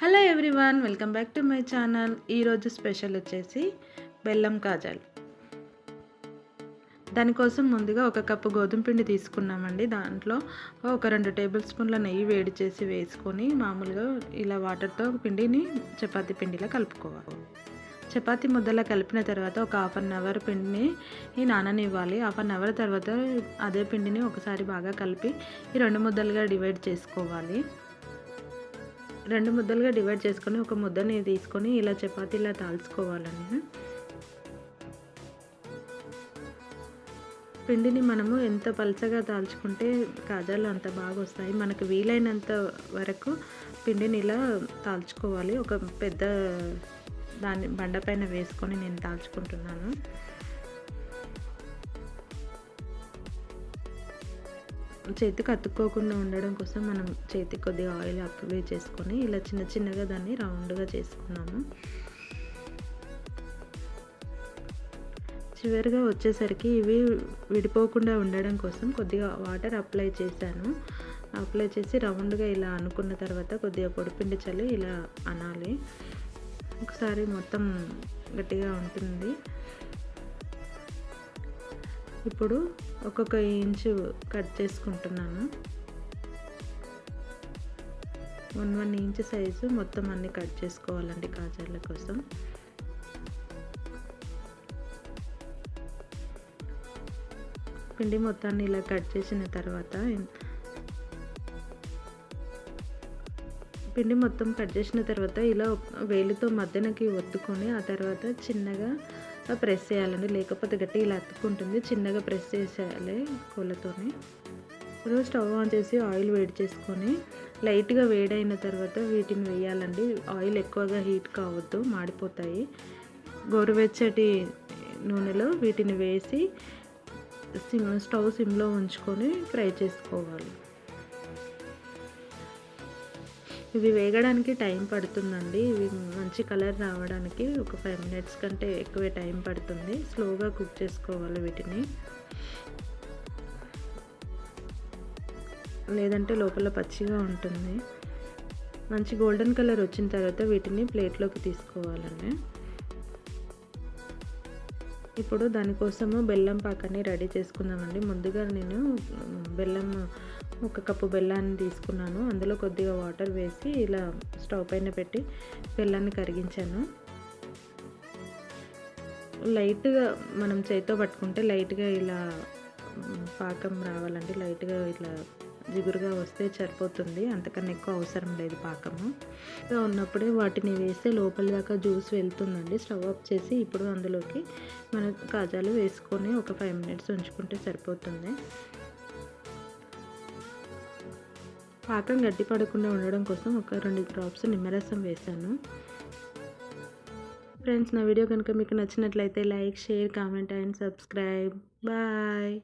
Hello everyone welcome back to my channel. ఈరోజు special వచ్చేసి బెల్లం కాజాలు. దానికోసం ముందుగా ఒక కప్పు గోధుమ పిండి తీసుకున్నామండి. దాంట్లో ఒక రెండు టేబుల్ స్పూన్ల నెయ్యి వేడి చేసి వేసుకొని మామూలుగా ఇలా వాటర్తో పిండిని చపాతీ పిండిలా కలుపుకోవాలి. చపాతి ముద్దలా కలిపిన తర్వాత ఒక హాఫ్ అన్ అవర్ పిండిని ఈ నాననివ్వాలి. హాఫ్ అన్ అవర్ తర్వాత అదే పిండిని ఒకసారి బాగా కలిపి ఈ రెండు ముద్దలుగా డివైడ్ చేసుకోవాలి. రెండు ముద్దలుగా డివైడ్ చేసుకొని ఒక ముద్దని తీసుకొని ఇలా చపాతీలా తాల్చుకోవాలండి. పిండిని మనము ఎంత పలచగా తాల్చుకుంటే కాజాలు అంత బాగా వస్తాయి. మనకు వీలైనంత వరకు పిండిని ఇలా తాల్చుకోవాలి. ఒక పెద్ద దాన్ని బండపైన వేసుకొని నేను తాల్చుకుంటున్నాను. చేతికి అతుక్కోకుండా ఉండడం కోసం మనం చేతికి కొద్దిగా ఆయిల్ అప్లై చేసుకొని ఇలా చిన్న చిన్నగా దాన్ని రౌండ్గా చేసుకున్నాము. చివరిగా వచ్చేసరికి ఇవి విడిపోకుండా ఉండడం కోసం కొద్దిగా వాటర్ అప్లై చేశాను. అప్లై చేసి రౌండ్గా ఇలా అనుకున్న తర్వాత కొద్దిగా పొడిపిండి చల్లి ఇలా అనాలి. ఒకసారి మొత్తం గట్టిగా ఉంటుంది. ఇప్పుడు ఒక్కొక్క ఇంచు కట్ చేసుకుంటున్నాను. వన్ వన్ ఇంచ్ సైజు మొత్తం అన్నీ కట్ చేసుకోవాలండి కాజాల కోసం. పిండి మొత్తాన్ని ఇలా కట్ చేసిన తర్వాత పిండి మొత్తం కట్ చేసిన తర్వాత ఇలా వేలితో మధ్యనకి ఒత్తుకొని ఆ తర్వాత చిన్నగా ప్రెస్ చేయాలండి. లేకపోతే గట్టి ఇలా అతుక్కుంటుంది. చిన్నగా ప్రెస్ చేసేయాలి కోళ్ళతోని ఇప్పుడు స్టవ్ ఆన్ చేసి ఆయిల్ వేడి చేసుకొని లైట్గా వేడైన తర్వాత వీటిని వేయాలండి. ఆయిల్ ఎక్కువగా హీట్ కావద్దు మాడిపోతాయి. గోరువెచ్చటి నూనెలో వీటిని వేసి సిమ్ స్టవ్ సిమ్లో ఉంచుకొని ఫ్రై చేసుకోవాలి. ఇవి వేగడానికి టైం పడుతుందండి. ఇవి మంచి కలర్ రావడానికి ఒక ఫైవ్ మినిట్స్ కంటే ఎక్కువ టైం పడుతుంది. స్లోగా కుక్ చేసుకోవాలి వీటిని. లేదంటే లోపల పచ్చిగా ఉంటుంది. మంచి గోల్డెన్ కలర్ వచ్చిన తర్వాత వీటిని ప్లేట్లోకి తీసుకోవాలండి. ఇప్పుడు దానికోసము బెల్లం పాకాన్ని రెడీ చేసుకుందామండి. ముందుగా నేను బెల్లం ఒక కప్పు బెల్లాన్ని తీసుకున్నాను. అందులో కొద్దిగా వాటర్ వేసి ఇలా స్టవ్ పైన పెట్టి బెల్లాన్ని కరిగించాను. లైట్గా మనం చేతితో పట్టుకుంటే లైట్గా ఇలా పాకం రావాలండి లైట్గా ఇట్లా జిగురుగా వస్తే సరిపోతుంది. అంతకన్నా ఎక్కువ అవసరం లేదు పాకము. ఇలా ఉన్నప్పుడే వాటిని వేస్తే లోపల దాకా జ్యూస్ వెళ్తుందండి. స్టవ్ ఆఫ్ చేసి ఇప్పుడు అందులోకి మన కాజాలు వేసుకొని ఒక ఫైవ్ మినిట్స్ ఉంచుకుంటే సరిపోతుంది. పాకం గట్టి పడకుండా ఉండడం కోసం ఒక రెండు డ్రాప్స్ నిమ్మరసం వేసాను ఫ్రెండ్స్ నా వీడియో కనుక మీకు నచ్చినట్లయితే like share comment and subscribe bye